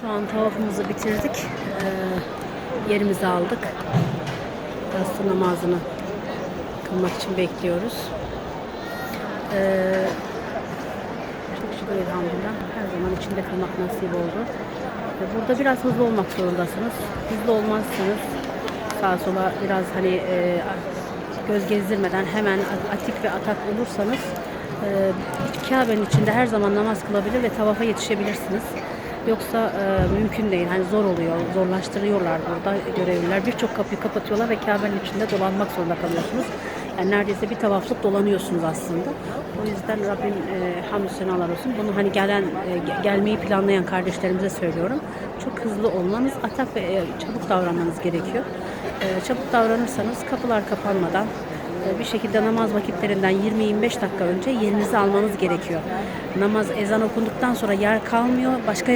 Şu an tavafımızı bitirdik. Ee, yerimizi aldık. Yatsı namazını kılmak için bekliyoruz. Ee, çok şükür elhamdülillah. Her zaman içinde kılmak nasip oldu. Burada biraz hızlı olmak zorundasınız. Hızlı olmazsanız sağa sola biraz hani e, göz gezdirmeden hemen atik ve atak olursanız e, Kabe'nin içinde her zaman namaz kılabilir ve tavafa yetişebilirsiniz. Yoksa e, mümkün değil. Hani zor oluyor. Zorlaştırıyorlar burada görevliler. Birçok kapıyı kapatıyorlar ve Kabe'nin içinde dolanmak zorunda kalıyorsunuz. Yani neredeyse bir tavaflık dolanıyorsunuz aslında. O yüzden Rabbim e, hamdü senalar olsun. Bunu hani gelen e, ge- gelmeyi planlayan kardeşlerimize söylüyorum. Çok hızlı olmanız, atak ve e, çabuk davranmanız gerekiyor. E, çabuk davranırsanız kapılar kapanmadan e, bir şekilde namaz vakitlerinden 20-25 dakika önce yerinizi almanız gerekiyor. Namaz ezan okunduktan sonra yer kalmıyor. Başka